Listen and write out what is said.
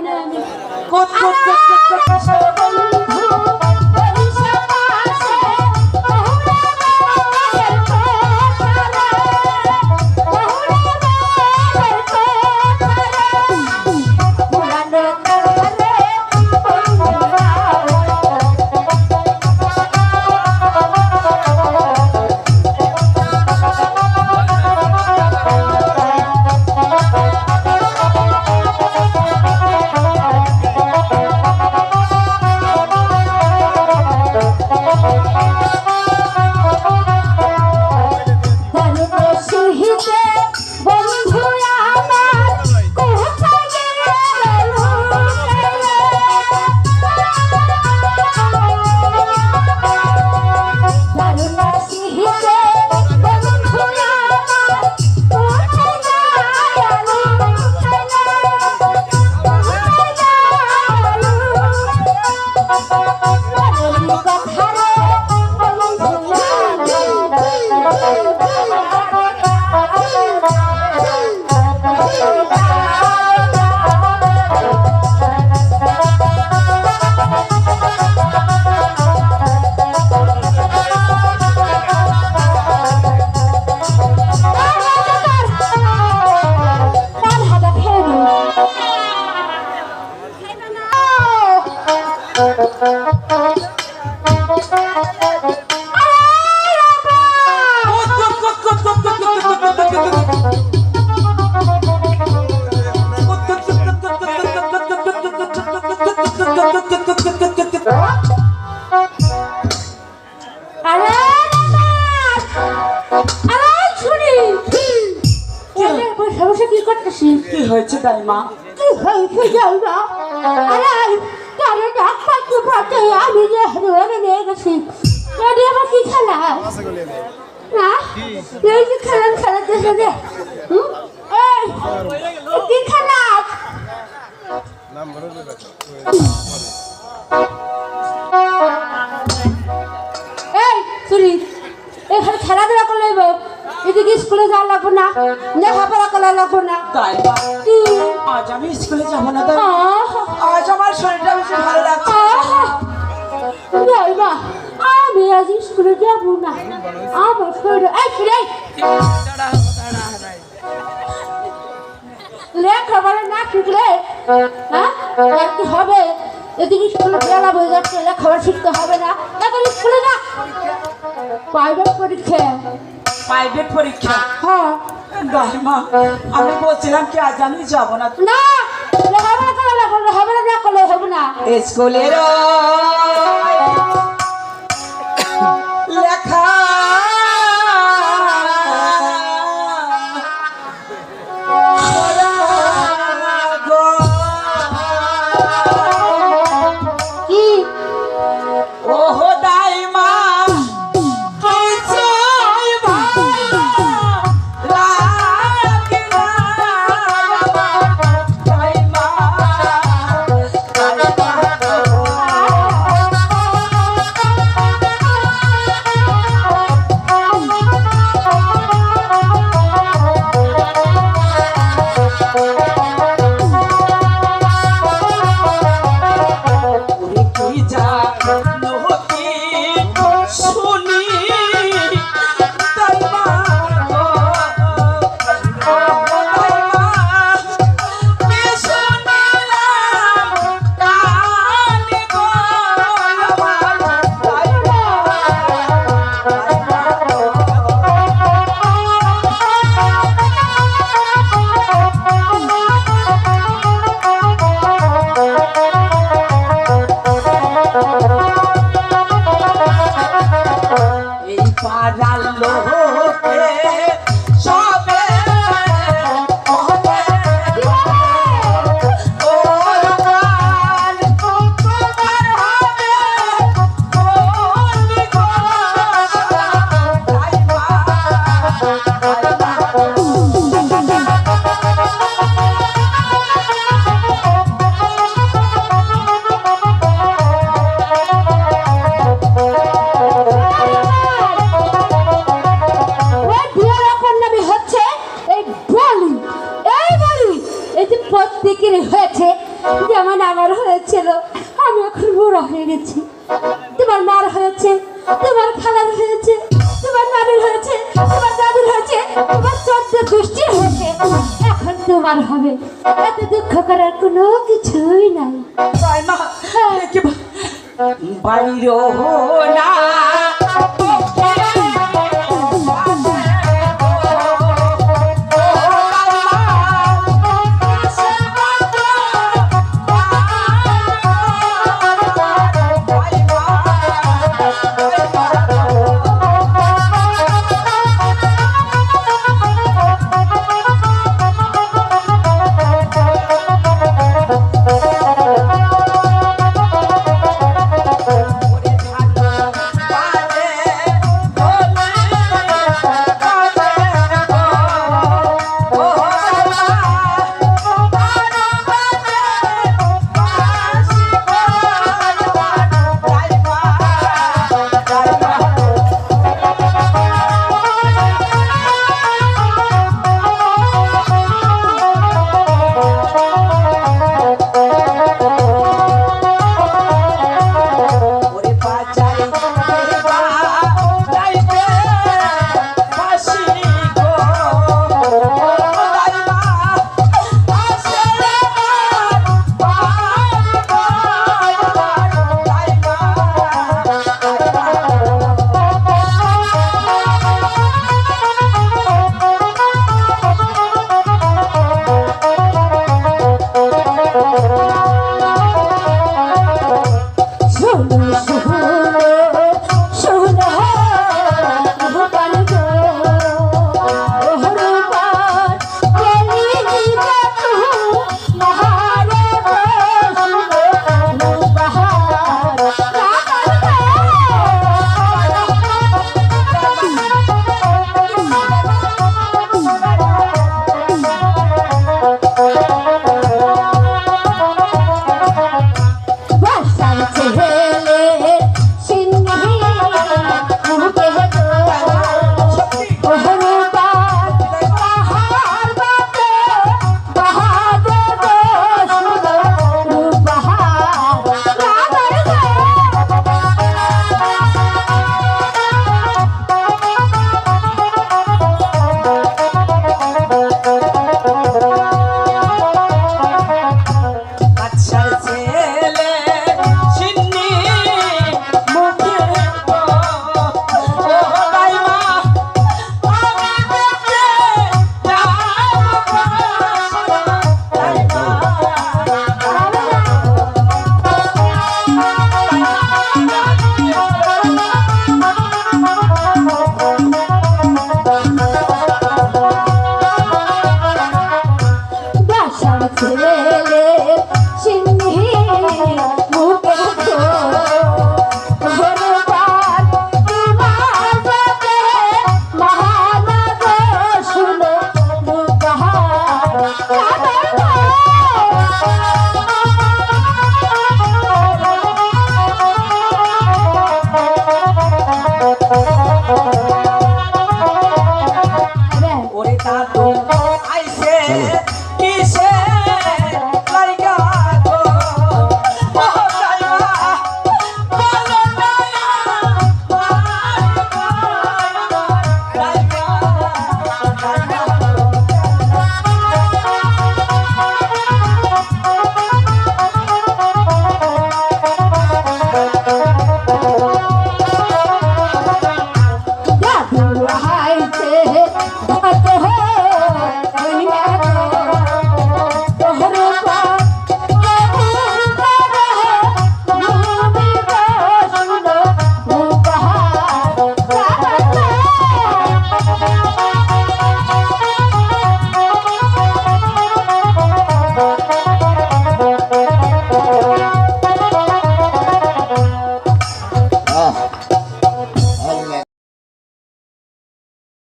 না আমি কত কত কত আরে আরে কি করতেছিস কি হয়েছে দাইমা কি হয়েছে যাই না আরে কারে ডাক পাচ্ছি পাচ্ছে আমি যে হেরে নিয়ে গেছি। কারে আবার কি খেলা? না এই যে খেলাম খেলাতে সাথে এই কি খেলা? এদিকে স্কুলে যাওয়া লাগবো না। লেখাপড়া করা লাগবো না। কি? আজ আমি স্কুলে যাব না আহ। আজ আমার শরীরটা বেশি ভালো লাগছে। আমি আজ স্কুলে যাব না। আমার শরীর এই ফিরে লেখাপড়া না শিখলে হ্যাঁ? কি হবে। এদিকে স্কুলে বেলা হয়ে যাচ্ছে লেখাপড়া শিখতে হবে না। এখন স্কুলে না প্রাইভেট পরীক্ষা। প্রাইভেট পরীক্ষা। হ্যাঁ আমি বলছিলাম কি আজ আমি যাব না? করলে হবে না। স্কুলের তোমার হবে। এত দুঃখ করার কোনো কিছুই নাই। বাইরে না।